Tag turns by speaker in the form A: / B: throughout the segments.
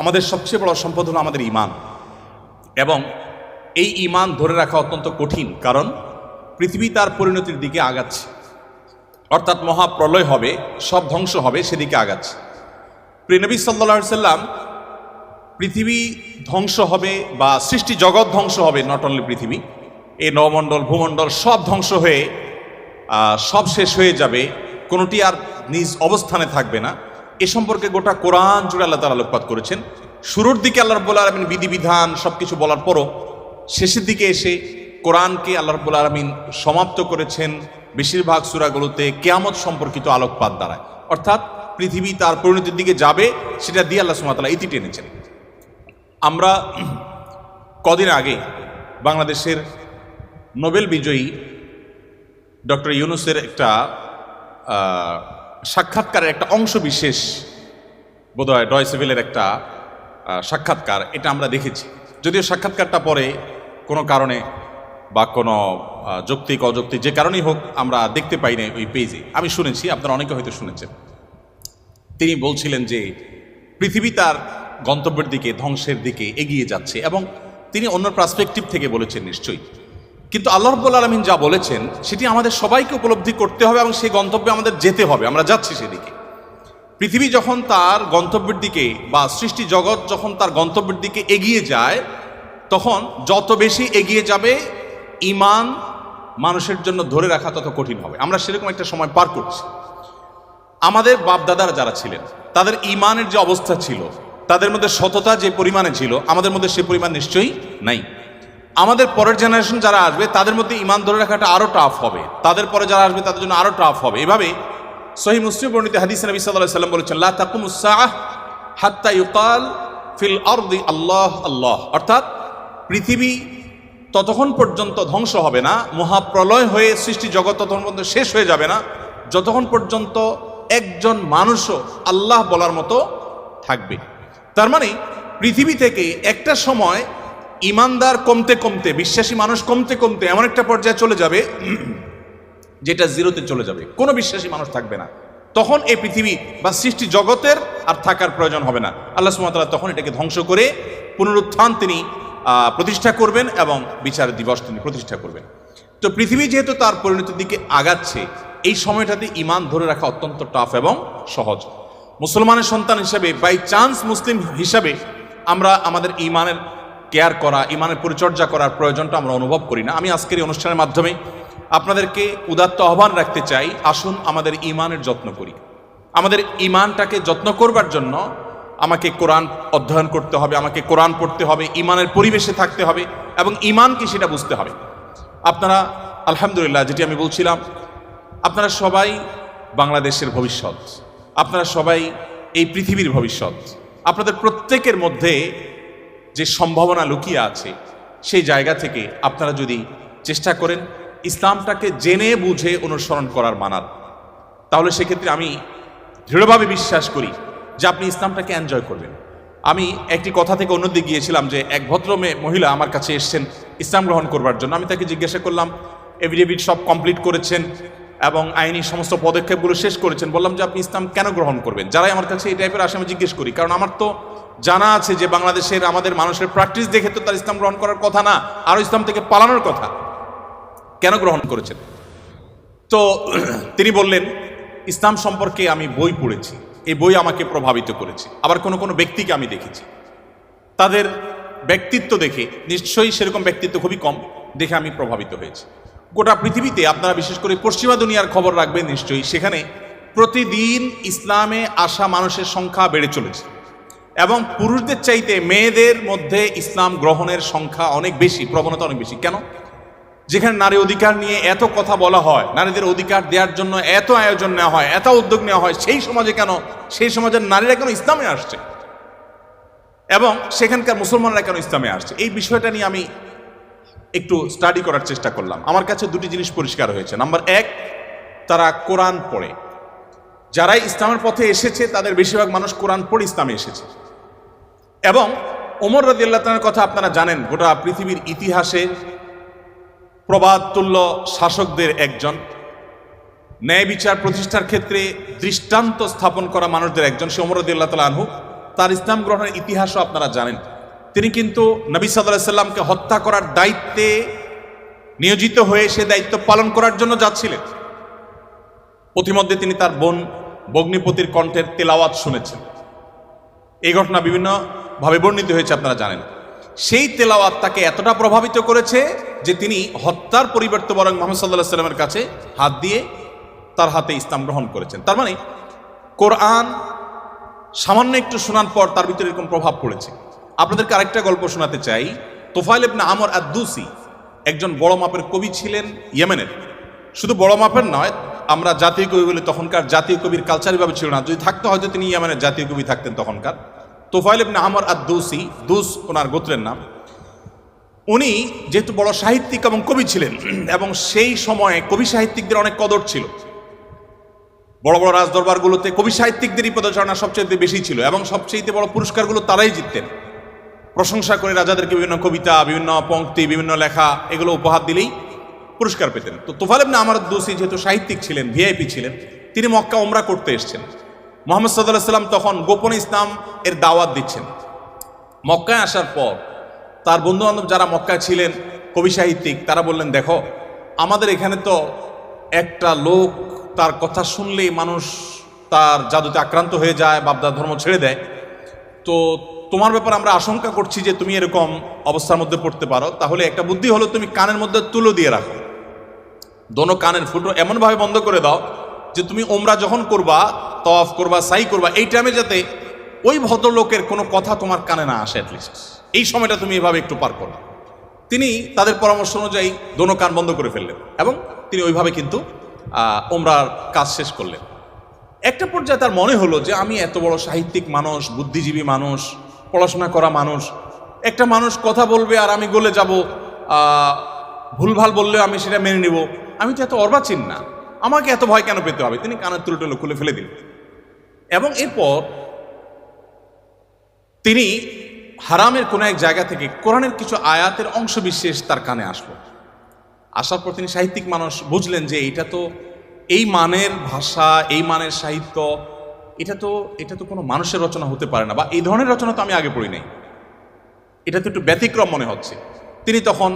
A: আমাদের সবচেয়ে বড় সম্পদ হলো আমাদের ইমান এবং এই ইমান ধরে রাখা অত্যন্ত কঠিন, কারণ পৃথিবী তার পরিণতির দিকে আগাচ্ছে। অর্থাৎ মহাপ্রলয় হবে, সব ধ্বংস হবে সেদিকে আগাচ্ছে। প্রিনবী সাল্লা সাল্লাম পৃথিবী ধ্বংস হবে বা সৃষ্টি জগৎ ধ্বংস হবে নট অনলি পৃথিবী, এই নবমণ্ডল, ভূমণ্ডল সব ধ্বংস হয়ে সব শেষ হয়ে যাবে, কোনোটি আর নিজ অবস্থানে থাকবে না। এ সম্পর্কে গোটা কোরআন জুড়ে আল্লাহ তালা আলোকপাত করেছেন। শুরুর দিকে আল্লাহ রব্বুল আলমিন বিধিবিধান সব কিছু বলার পরও শেষের দিকে এসে কোরআনকে আল্লাহ রব্বুল আলমিন সমাপ্ত করেছেন। বেশিরভাগ সুরাগুলোতে কেয়ামত সম্পর্কিত আলোকপাত দ্বারায়। অর্থাৎ পৃথিবী তার পরিণতির দিকে যাবে, সেটা দিয়ে আল্লাহ সুমাতালা ইতি টেনেছেন। আমরা কদিন আগে বাংলাদেশের নোবেল বিজয়ী ডক্টর ইউনুসের একটা সাক্ষাৎকারের একটা অংশ বিশেষ বোধহয় ডয়সেভেলের একটা সাক্ষাৎকার, এটা আমরা দেখেছি। যদিও সাক্ষাৎকারটা পরে কোনো কারণে বা কোনো যৌক্তিক, অযৌক্তিক যে কারণেই হোক আমরা দেখতে পাই না ওই পেজে। আমি শুনেছি, আপনারা অনেকে হয়তো শুনেছেন। তিনি বলছিলেন যে পৃথিবী তার গন্তব্যের দিকে, ধ্বংসের দিকে এগিয়ে যাচ্ছে এবং তিনি অন্য পার্সপেক্টিভ থেকে বলেছেন নিশ্চয়ই। কিন্তু আল্লাহ রব্বুল আলমিন যা বলেছেন, সেটি আমাদের সবাইকে উপলব্ধি করতে হবে এবং সেই গন্তব্যে আমাদের যেতে হবে। আমরা যাচ্ছি সেদিকে। পৃথিবী যখন তার গন্তব্যের দিকে বা সৃষ্টি জগৎ যখন তার গন্তব্যের দিকে এগিয়ে যায়, তখন যত বেশি এগিয়ে যাবে ইমান মানুষের জন্য ধরে রাখা তত কঠিন হবে। আমরা সেরকম একটা সময় পার করছি। আমাদের বাপদাদারা যারা ছিলেন, তাদের ইমানের যে অবস্থা ছিল, তাদের মধ্যে সততা যে পরিমাণে ছিল, আমাদের মধ্যে সে পরিমাণ নিশ্চয়ই নাই। আমাদের পরের জেনারেশন যারা আসবে, তাদের মধ্যে ইমান ধরে রাখাটা আরও টাফ হবে। তাদের পরে যারা আসবে, তাদের জন্য আরও টাফ হবে। এভাবে সহি মুসলিম বর্ণিত হাদিস নবী সাল্লাহ সাল্লাম বলেছেন, লা তাকুমুসাহ হাত্তা ইউকাল ফিল আরদি আল্লাহ আল্লাহ। অর্থাৎ পৃথিবী ততক্ষণ পর্যন্ত ধ্বংস হবে না, মহাপ্রলয় হয়ে সৃষ্টি জগৎ ততক্ষণ পর্যন্ত শেষ হয়ে যাবে না, যতক্ষণ পর্যন্ত একজন মানুষও আল্লাহ বলার মতো থাকবে। তার মানে পৃথিবী থেকে একটা সময় ইমানদার কমতে কমতে, বিশ্বাসী মানুষ কমতে কমতে এমন একটা পর্যায়ে চলে যাবে যেটা জিরোতে চলে যাবে। কোনো বিশ্বাসী মানুষ থাকবে না। তখন এই পৃথিবী বা সৃষ্টি জগতের আর থাকার প্রয়োজন হবে না। আল্লাহ সুমতাল্লাহ তখন এটাকে ধ্বংস করে পুনরুত্থান তিনি প্রতিষ্ঠা করবেন এবং বিচার দিবস তিনি প্রতিষ্ঠা করবেন। তো পৃথিবী যেহেতু তার পরিণতির দিকে আগাচ্ছে, এই সময়টাতে ইমান ধরে রাখা অত্যন্ত টাফ এবং সহজ। মুসলমানের সন্তান হিসাবে বাই চান্স মুসলিম হিসাবে আমরা আমাদের ইমানের কেয়ার করা, ইমানের পরিচর্যা করার প্রয়োজনটা আমরা অনুভব করি না। আমি আজকের এই অনুষ্ঠানের মাধ্যমে আপনাদেরকে উদাত্ত আহ্বান রাখতে চাই, আসুন আমাদের ইমানের যত্ন করি। আমাদের ইমানটাকে যত্ন করবার জন্য আমাকে কোরআন অধ্যয়ন করতে হবে, আমাকে কোরআন পড়তে হবে, ইমানের পরিবেশে থাকতে হবে এবং ইমান কি সেটা বুঝতে হবে। আপনারা, আলহামদুলিল্লাহ, যেটি আমি বলছিলাম, আপনারা সবাই বাংলাদেশের ভবিষ্যৎ, আপনারা সবাই এই পৃথিবীর ভবিষ্যৎ, আপনাদের প্রত্যেকের মধ্যে যে সম্ভাবনা লুকিয়ে আছে, সেই জায়গা থেকে আপনারা যদি চেষ্টা করেন ইসলামটাকে জেনে বুঝে অনুসরণ করার মানার তাহলে সেক্ষেত্রে আমি দৃঢ়ভাবে বিশ্বাস করি যে আপনি ইসলামটাকে এনজয় করবেন। আমি একটি কথা থেকে অন্যদিকে গিয়েছিলাম যে এক ভদ্র মেয়ে মহিলা আমার কাছে এসছেন ইসলাম গ্রহণ করবার জন্য। আমি তাকে জিজ্ঞাসা করলাম এভিডেভিট সব কমপ্লিট করেছেন এবং আইনি সমস্ত পদক্ষেপগুলো শেষ করেছেন? বললাম যে, আপনি ইসলাম কেন গ্রহণ করবেন? যারাই আমার কাছে এই টাইপের আসে আমি জিজ্ঞেস করি, কারণ আমার তো জানা আছে যে বাংলাদেশের আমাদের মানুষের প্র্যাকটিস দেখে তো তার ইসলাম গ্রহণ করার কথা না, আরও ইসলাম থেকে পালানোর কথা। কেন গ্রহণ করেছেন? তো তিনি বললেন, ইসলাম সম্পর্কে আমি বই পড়েছি। এই বই আমাকে প্রভাবিত করেছে। আবার কোনো কোনো ব্যক্তিকে আমি দেখেছি। তাদের ব্যক্তিত্ব দেখে নিশ্চয়ই সেরকম ব্যক্তিত্ব খুবই কম দেখে আমি প্রভাবিত হয়েছি। গোটা পৃথিবীতে আপনারা বিশেষ করে পশ্চিমা দুনিয়ার খবর রাখবেন নিশ্চয়ই, সেখানে প্রতিদিন ইসলামে আসা মানুষের সংখ্যা বেড়ে চলেছে। এবং পুরুষদের চাইতে মেয়েদের মধ্যে ইসলাম গ্রহণের সংখ্যা অনেক বেশি, প্রবণতা অনেক বেশি। কেন? যেখানে নারী অধিকার নিয়ে এত কথা বলা হয়, নারীদের অধিকার দেওয়ার জন্য এত আয়োজন নেওয়া হয়, এত উদ্যোগ নেওয়া হয়, সেই সমাজে কেন, সেই সমাজের নারীরা কেন ইসলামে আসছে? এবং সেখানকার মুসলমানরা কেন ইসলামে আসছে? এই বিষয়টা নিয়ে আমি একটু স্টাডি করার চেষ্টা করলাম। আমার কাছে দুটি জিনিস পরিষ্কার হয়েছে। নাম্বার এক, তারা কোরআন পড়ে। যারাই ইসলামের পথে এসেছে, তাদের বেশিরভাগ মানুষ কোরআন পড়ে ইসলামে এসেছে। এবং ওমর রাদিয়াল্লাহ তাআলার কথা আপনারা জানেন, গোটা পৃথিবীর ইতিহাসে প্রবাদতুল্য শাসকদের একজন। ন্যায় বিচার প্রতিষ্ঠার ক্ষেত্রে দৃষ্টান্ত স্থাপন করা মানুষদের একজন, সে ওমর রাদিয়াল্লাহু তাআলা আনহু। তার ইসলাম গ্রহণের ইতিহাসও আপনারা জানেন। তিনি কিন্তু নবী সাদা সাল্লামকে হত্যা করার দায়িত্বে নিয়োজিত হয়ে সে দায়িত্ব পালন করার জন্য যাচ্ছিলেন। পথিমধ্যে তিনি তার বোন বগ্নিপতির কণ্ঠের তেলাওয়াত শুনেছেন। এই ঘটনা বিভিন্নভাবে বর্ণিত হয়েছে, আপনারা জানেন। সেই তেলাওয়াত তাকে এতটা প্রভাবিত করেছে যে তিনি হত্যার পরিবর্তে বরং মোহাম্মদ সাল্লাহ সাল্লামের কাছে হাত দিয়ে তার হাতে ইসলাম গ্রহণ করেছেন। তার মানে কোরআন সামান্য একটু শোনার পর তার ভিতরে এরকম প্রভাব পড়েছে। আপনাদেরকে আরেকটা গল্প শোনাতে চাই। তোফাইল ইবনে আমর আদ্দুসি একজন বড় মাপের কবি ছিলেন ইয়েমেনের। শুধু বড় মাপের নয়, আমরা জাতীয় কবি বলি, তখনকার জাতীয় কবির কালচারিভাবে ছিল না। যদি থাকতো হয়তো তিনি ইয়েমেনের জাতীয় কবি থাকতেন তখনকার। তোফাইল ইবনে আমর আদ্দুসি, দুস ওনার গোত্রের নাম, উনি যেহেতু বড় সাহিত্যিক এবং কবি ছিলেন, এবং সেই সময়ে কবি সাহিত্যিকদের অনেক কদর ছিল। বড় বড় রাজদরবারগুলোতে কবি সাহিত্যিকদেরই পদচারণা সবচেয়ে বেশি ছিল, এবং সবচেয়ে বড় পুরস্কারগুলো তারাই জিততেন। প্রশংসা করে রাজাদেরকে বিভিন্ন কবিতা, বিভিন্ন পংক্তি বিভিন্ন লেখা, এগুলো উপহার দিলেই পুরস্কার পেতেন। তো তোফাল ইবনে আমার দোষী যেহেতু সাহিত্যিক ছিলেন, ভিআইপি ছিলেন, তিনি মক্কা ওমরা করতে এসেছেন। মোহাম্মদ সাল্লাহ সাল্লাম তখন গোপন ইসলাম এর দাওয়াত দিচ্ছেন। মক্কায় আসার পর তার বন্ধু বান্ধব যারা মক্কায় ছিলেন, কবি সাহিত্যিক, তারা বললেন, দেখো, আমাদের এখানে তো একটা লোক, তার কথা শুনলেই মানুষ তার জাদুতে আক্রান্ত হয়ে যায় বাপদার ধর্ম ছেড়ে দেয়। তো তোমার ব্যাপার আমরা আশঙ্কা করছি যে তুমি এরকম অবস্থার মধ্যে পড়তে পারো। তাহলে একটা বুদ্ধি হলো, তুমি কানের মধ্যে তুলো দিয়ে রাখো। দোনো কানের ফুটো এমনভাবে বন্ধ করে দাও যে তুমি ওমরা যখন করবা তফ করবা সাই করবা, এই টাইমে যাতে ওই ভদ্রলোকের কোনো কথা তোমার কানে না আসে অ্যাটলিস্ট এই সময়টা তুমি এভাবে একটু পার করো। তিনি তাদের পরামর্শ অনুযায়ী দোনো কান বন্ধ করে ফেললেন এবং তিনি ওইভাবে কিন্তু ওমরার কাজ শেষ করলেন। একটা পর্যায়ে তার মনে হলো যে, আমি এত বড় সাহিত্যিক মানুষ, বুদ্ধিজীবী মানুষ, পড়াশোনা করা মানুষ, একটা মানুষ কথা বলবে আর আমি গলে যাব ভুলভাল বললেও আমি সেটা মেনে নেব। আমি তো এত অর্বাচীন না। আমাকে এত ভয় কেন পেতে হবে? তিনি কানের তুলো টুলো খুলে ফেলে দিলেন। এবং এরপর তিনি হারামের কোনো এক জায়গা থেকে কোরআনের কিছু আয়াতের অংশ বিশেষ তার কানে আসলো। আসার পর তিনি সাহিত্যিক মানুষ, বুঝলেন যে এটা তো এই মানের ভাষা, এই মানের সাহিত্য, এটা তো এটা তো কোনো মানুষের রচনা হতে পারে না বা এই ধরনের রচনা তো আমি আগে পড়ি নাই। এটা তো একটু ব্যতিক্রম মনে হচ্ছে। তিনি তখন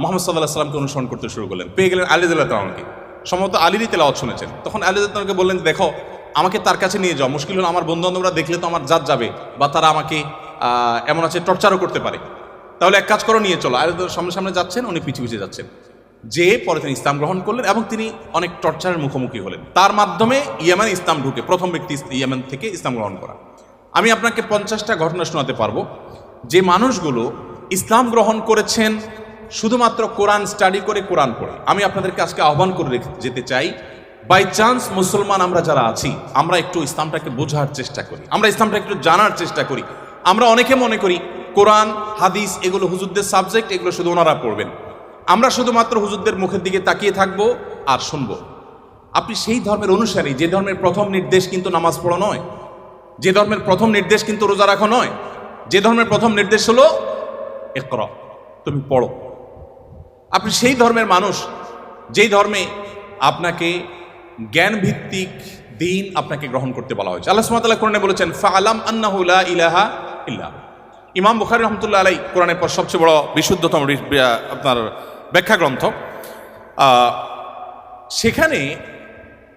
A: মোহাম্মদ সাল্লাহ সাল্লামকে অনুসরণ করতে শুরু করলেন। পেয়ে গেলেন আলী তালামকে সম্ভবত আলীরই তেলাওয়াত শুনেছেন। তখন আলী তালামকে বললেন দেখো, আমাকে তার কাছে নিয়ে যাও। মুশকিল হলো আমার বন্ধু বান্ধবরা দেখলে তো আমার জাত যাবে বা তারা আমাকে এমন আছে টর্চারও করতে পারে। তাহলে এক কাজ করো, নিয়ে চলো। আলী সামনে সামনে যাচ্ছেন, উনি পিছিয়ে পিছিয়ে যাচ্ছেন। যে পরে তিনি ইসলাম গ্রহণ করলেন এবং তিনি অনেক টর্চারের মুখোমুখি হলেন। তার মাধ্যমে ইয়েমেন ইসলাম ঢুকে, প্রথম ব্যক্তি ইয়েমেন থেকে ইসলাম গ্রহণ করা। আমি আপনাকে পঞ্চাশটা ঘটনা শোনাতে পারব। যে মানুষগুলো ইসলাম গ্রহণ করেছেন শুধুমাত্র কোরআন স্টাডি করে কোরআন পড়ে। আমি আপনাদেরকে আজকে আহ্বান করে যেতে চাই বাই চান্স মুসলমান আমরা যারা আছি, আমরা একটু ইসলামটাকে বোঝার চেষ্টা করি, আমরা ইসলামটা একটু জানার চেষ্টা করি। আমরা অনেকে মনে করি কোরআন, হাদিস এগুলো হুজুরদের সাবজেক্ট এগুলো শুধু ওনারা পড়বেন। আমরা শুধুমাত্র হুজুরদের মুখের দিকে তাকিয়ে থাকব আর শুনব। আপনি সেই ধর্মের অনুসারী, যে ধর্মের প্রথম নির্দেশ কিন্তু নামাজ পড়া নয়, যে ধর্মের প্রথম নির্দেশ কিন্তু রোজা রাখা নয়, যে ধর্মের প্রথম নির্দেশ হলো একর তুমি পড়ো। আপনি সেই ধর্মের মানুষ, যেই ধর্মে আপনাকে জ্ঞান ভিত্তিক দিন আপনাকে গ্রহণ করতে বলা হয়েছে। আল্লাহ সুমাতাল্লাহ কোরআনে বলেছেন ফালাম আন্নাহু লা ইলাহা ইল্লা ইমাম বুখারী রহমতুল্লাহ আলাই কোরআনের পর সবচেয়ে বড় বিশুদ্ধতম আপনার ব্যাখ্যা গ্রন্থ সেখানে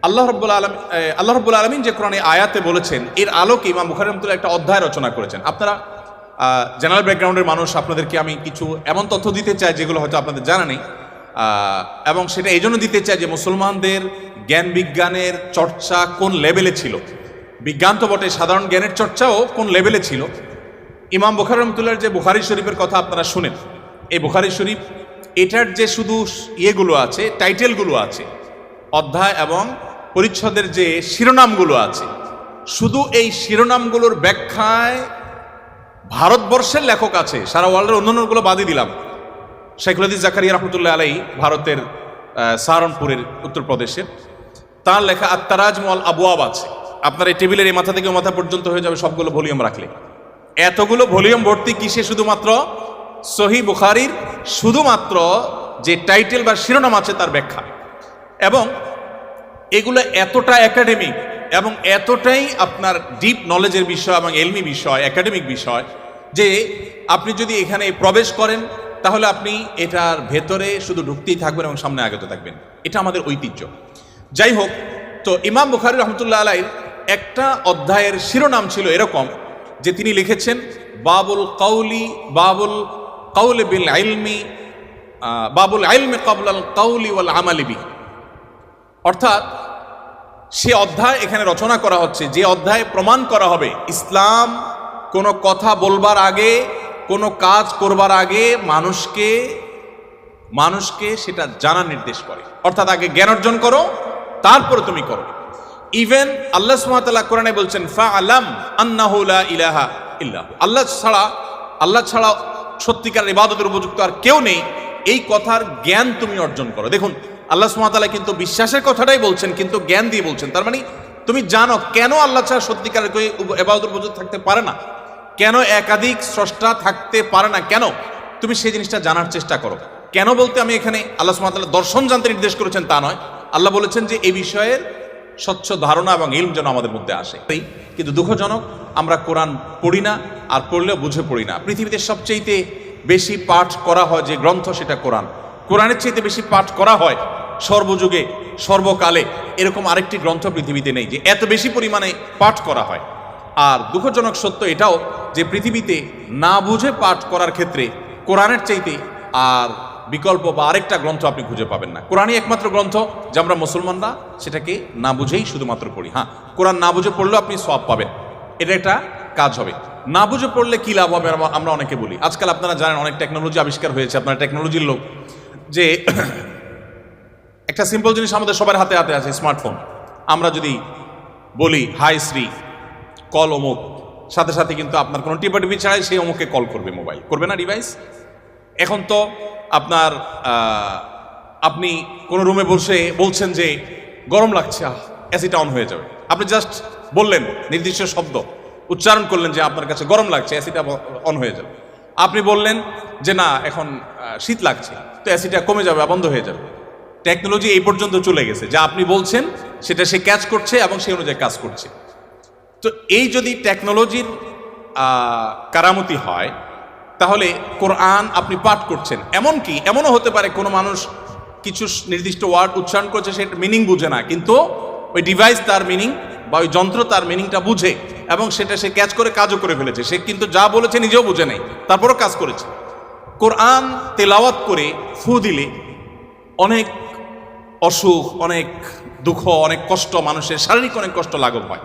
A: আল্লাহ রব্বুল আলম আল্লাহ রব্বুল আলমিন যে কোরআনে আয়াতে বলেছেন, এর আলোকে ইমাম বুখারী রহমতুল্লাহ একটা অধ্যায় রচনা করেছেন। আপনারা জেনারেল ব্যাকগ্রাউন্ডের মানুষ আপনাদেরকে আমি কিছু এমন তথ্য দিতে চাই যেগুলো হয়তো আপনাদের জানা নেই। এবং সেটা এই জন্য দিতে চাই যে মুসলমানদের জ্ঞান বিজ্ঞানের চর্চা কোন লেভেলে ছিল? বিজ্ঞান তো বটে সাধারণ জ্ঞানের চর্চাও কোন লেভেলে ছিল? ইমাম বুখারি রহমতুল্লাহর যে বুখারি শরীফের কথা আপনারা শুনেন, এই বুখারি শরীফ, এটার যে শুধু ইয়েগুলো আছে টাইটেলগুলো আছে, অধ্যায় এবং পরিচ্ছদের যে শিরোনামগুলো আছে, শুধু এই শিরোনামগুলোর ব্যাখ্যায় ভারতবর্ষের লেখক আছে, সারা ওয়ার্ল্ডের অন্যান্যগুলো বাদই দিলাম। শেখুল হাদিস জাকারিয়া রহমতুল্লাহ আলাই ভারতের সাহারনপুরের উত্তরপ্রদেশের তার লেখা আত্মারাজ মল আবুয়াব আছে। আপনার এই টেবিলের এই মাথা থেকে মাথা পর্যন্ত হয়ে যাবে সবগুলো ভলিউম রাখলে। এতগুলো ভলিউম ভর্তি কিসে শুধুমাত্র? সহি বুখারির শুধুমাত্র যে টাইটেল বা শিরোনাম আছে তার ব্যাখ্যা। এবং এগুলো এতটা একাডেমিক এবং এতটাই আপনার ডিপ নলেজের বিষয় এবং এলমি বিষয় একাডেমিক বিষয়, যে আপনি যদি এখানে প্রবেশ করেন, তাহলে আপনি এটার ভেতরে শুধু ঢুকতেই থাকবেন এবং সামনে আগত থাকবেন। এটা আমাদের ঐতিহ্য। যাই হোক, তো ইমাম বুখারি রহমতুল্লাহ আলাইর একটা অধ্যায়ের শিরোনাম ছিল এরকম, যে তিনি লিখেছেন, বাবুল কাউলি, বাবুল কাউল বিল আইলমি বাবুল আইলমে কাবলাল কাউলি ওয়াল আমালিবি অর্থাৎ সে অধ্যায় এখানে রচনা করা হচ্ছে, যে অধ্যায়ে প্রমাণ করা হবে, ইসলাম কোনো কথা বলবার আগে, কোনো কাজ করবার আগে মানুষকে মানুষকে সেটা জানার নির্দেশ করে। অর্থাৎ আগে জ্ঞান অর্জন করো, তারপরে তুমি করো ইভেন আল্লাহ সুমাতাল্লাহ কোরআনে বলছেন ফা আলাম আন্নাহুলা ইলাহা ইল্লাহ। আল্লাহ ছাড়া আল্লাহ ছাড়া সত্যিকার ইবাদতের উপযুক্ত আর কেউ নেই। এই কথার জ্ঞান তুমি অর্জন করো। দেখুন আল্লাহ সুমাতাল্লাহ কিন্তু বিশ্বাসের কথাটাই বলছেন, কিন্তু জ্ঞান দিয়ে বলছেন। তার মানে তুমি জানো কেন আল্লাহ ছাড়া সত্যিকার কেউ এবাদতের উপযুক্ত থাকতে পারে না? কেন একাধিক স্রষ্টা থাকতে পারে না? কেন? তুমি সেই জিনিসটা জানার চেষ্টা করো। কেন বলতে আমি এখানে আল্লাহ সুমাতাল্লাহ দর্শন জানতে নির্দেশ করেছেন তা নয়। আল্লাহ বলেছেন যে এই বিষয়ের স্বচ্ছ ধারণা এবং ইলম যেন আমাদের মধ্যে আসে। কিন্তু দুঃখজনক, আমরা কোরআন পড়ি না, আর পড়লেও বুঝে পড়ি না। পৃথিবীতে সবচেয়েতে বেশি পাঠ করা হয় যে গ্রন্থ, সেটা কোরআন। কোরআনের চাইতে বেশি পাঠ করা হয় সর্বযুগে, সর্বকালে, এরকম আরেকটি গ্রন্থ পৃথিবীতে নেই যে এত বেশি পরিমাণে পাঠ করা হয়। আর দুঃখজনক সত্য এটাও যে পৃথিবীতে না বুঝে পাঠ করার ক্ষেত্রে কোরআনের চাইতে আর বিকল্প বা আরেকটা গ্রন্থ আপনি খুঁজে পাবেন না। কোরআনই একমাত্র গ্রন্থ যে আমরা মুসলমানরা সেটাকে না বুঝেই শুধুমাত্র পড়ি হ্যাঁ? কোরআন না বুঝে পড়লেও আপনি সব পাবেন। এটা একটা কাজ হবে। না বুঝে পড়লে কী লাভ হবে আমরা- অনেকে বলি। আজকাল আপনারা জানেন অনেক টেকনোলজি আবিষ্কার হয়েছে, আপনার টেকনোলজির লোক। যে একটা সিম্পল জিনিস আমাদের সবার হাতে হাতে আছে স্মার্টফোন আমরা যদি বলি হাই শ্রী কল অমুক। সাথে সাথে কিন্তু আপনার কোনো টিপাটিপি ছাড়াই সেই অমুককে কল করবে মোবাইল করবে না ডিভাইস এখন তো আপনার আপনি কোনো রুমে বসে বলছেন যে, গরম লাগছে এসিটা অন হয়ে যাবে। আপনি জাস্ট বললেন, নির্দিষ্ট শব্দ। উচ্চারণ করলেন যে, আপনার কাছে গরম লাগছে এসিটা অন হয়ে যাবে। আপনি বললেন যে, না, এখন শীত লাগছে, তো অ্যাসিডটা কমে যাবে বন্ধ হয়ে যাবে। টেকনোলজি এই পর্যন্ত চলে গেছে। যা আপনি বলছেন, সেটা সে ক্যাচ করছে এবং সেই অনুযায়ী কাজ করছে। তো এই যদি টেকনোলজির কারামতি হয়, তাহলে কোরআন আপনি পাঠ করছেন। এমনকি, এমনও হতে পারে কোনো মানুষ কিছু নির্দিষ্ট ওয়ার্ড উচ্চারণ করছে সেটা মিনিং বুঝে না, কিন্তু ওই ডিভাইস তার মিনিং বা ওই যন্ত্র তার মিনিংটা বুঝে এবং সেটা সে ক্যাচ করে, কাজও করে ফেলেছে। সে কিন্তু যা বলেছে নিজেও বুঝে নেই, তারপরও কাজ করেছে। কোরআন তেলাওয়াত করে ফু দিলে অনেক অসুখ, অনেক দুঃখ, অনেক কষ্ট, মানুষের শারীরিক অনেক কষ্ট লাঘব হয়।